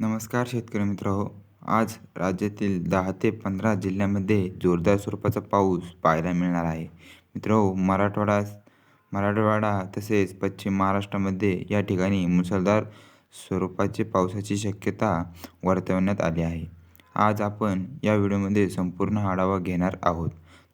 नमस्कार शेतकरी मित्र हो आज राज्यातील दहा ते पंधरा जिल्ह्यामध्ये जोरदार स्वरूपाचा पाऊस पाहायला मिळणार आहे. मित्र हो मराठवाडा मराठवाडा तसेच पश्चिम महाराष्ट्रामध्ये या ठिकाणी मुसळधार स्वरूपाचे पावसाची शक्यता वर्तवण्यात आली आहे. आज आपण या व्हिडिओमध्ये संपूर्ण आढावा घेणार आहोत.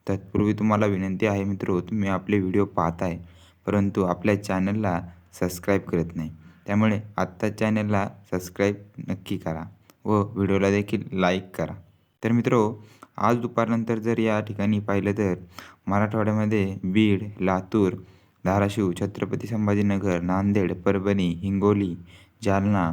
तत्पूर्वी तुम्हाला विनंती आहे मित्र हो, तुम्ही आपले व्हिडिओ पाहताय परंतु आपल्या चॅनलला सबस्क्राईब करत नाही. त्यामुळे आत्ता चॅनलला सबस्क्राईब नक्की करा व व्हिडिओला देखील लाईक करा. तर मित्रो आज दुपारनंतर जर या ठिकाणी पाहिलं तर मराठवाड्यामध्ये बीड लातूर धाराशिव छत्रपती संभाजीनगर नांदेड परभणी हिंगोली जालना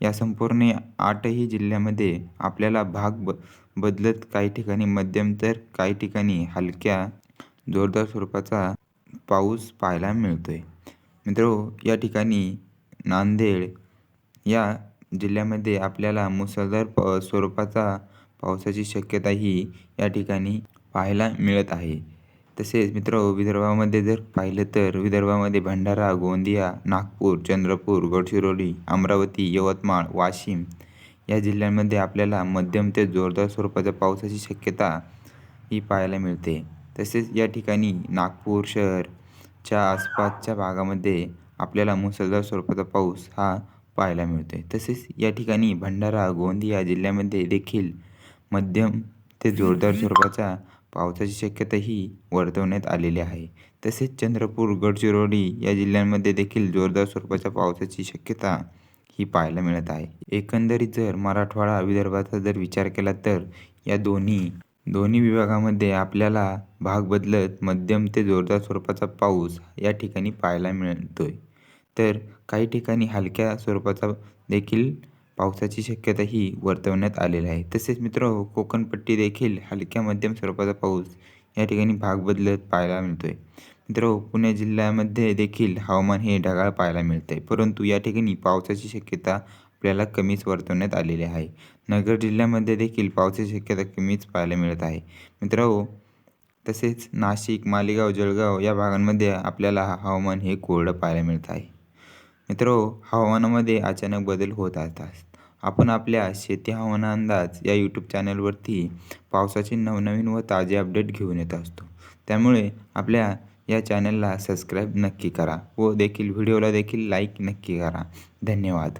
या संपूर्ण आठही जिल्ह्यामध्ये आपल्याला भाग ब बदलत काही ठिकाणी मध्यम तर काही ठिकाणी हलक्या जोरदार स्वरूपाचा पाऊस पाहायला मिळतो आहे मित्रो या ठिकाणी नांदेड या जिल्ह्यामध्ये आपल्याला मुसळधार प स्वरूपाचा पावसाची शक्यताही या ठिकाणी पाहायला मिळत आहे. तसेच मित्र विदर्भामध्ये जर पाहिलं तर विदर्भामध्ये भंडारा गोंदिया नागपूर चंद्रपूर गडचिरोली अमरावती यवतमाळ वाशिम या जिल्ह्यांमध्ये आपल्याला मध्यम ते जोरदार स्वरूपाच्या पावसाची शक्यता ही पाहायला मिळते. तसेच या ठिकाणी नागपूर शहरच्या आसपासच्या भागामध्ये आपल्याला मुसळधार स्वरूपाचा पाऊस हा पाहायला मिळतो आहे तसेच या ठिकाणी भंडारा गोंदिया जिल्ह्यामध्ये देखील मध्यम ते जोरदार स्वरूपाचा पावसाची शक्यताही वर्तवण्यात आलेली आहे. तसेच चंद्रपूर गडचिरोली या जिल्ह्यांमध्ये देखील जोरदार स्वरूपाच्या पावसाची शक्यता ही पाहायला मिळत आहे. एकंदरीत जर मराठवाडा विदर्भाचा जर विचार केला तर या दोन्ही दोन्ही विभागामध्ये आपल्याला भाग बदलत मध्यम ते जोरदार स्वरूपाचा पाऊस या ठिकाणी पाहायला मिळतोय. तर काही ठिकाणी हलक्या स्वरूपाचा देखील पावसाची शक्यता ही वर्तवण्यात आलेली आहे. तसेच मित्र कोकणपट्टी देखील हलक्या मध्यम स्वरूपाचा पाऊस या ठिकाणी भाग बदलत पाहायला मिळतोय. मित्र पुणे जिल्ह्यामध्ये देखील हवामान हे ढगाळ पाहायला मिळते परंतु या ठिकाणी पावसाची शक्यता आपल्याला कमीच वर्तवण्यात आलेली आहे. नगर जिल्ह्यामध्ये देखील पावसाची शक्यता कमीच पाहायला मिळत आहे. मित्र तसेच नाशिक मालेगाव जळगाव या भागांमध्ये आपल्याला हवामान हे कोरडं पाहायला मिळत आहे. मित्र हवामानामध्ये अचानक बदल होत असतात. आपण आपल्या शेती हवामान अंदाज या यूट्यूब चॅनलवरती पावसाचे नवनवीन व ताजे अपडेट घेऊन येत असतो. त्यामुळे आपल्या या चॅनलला सबस्क्राईब नक्की करा व देखील व्हिडिओला देखील लाईक नक्की करा. धन्यवाद.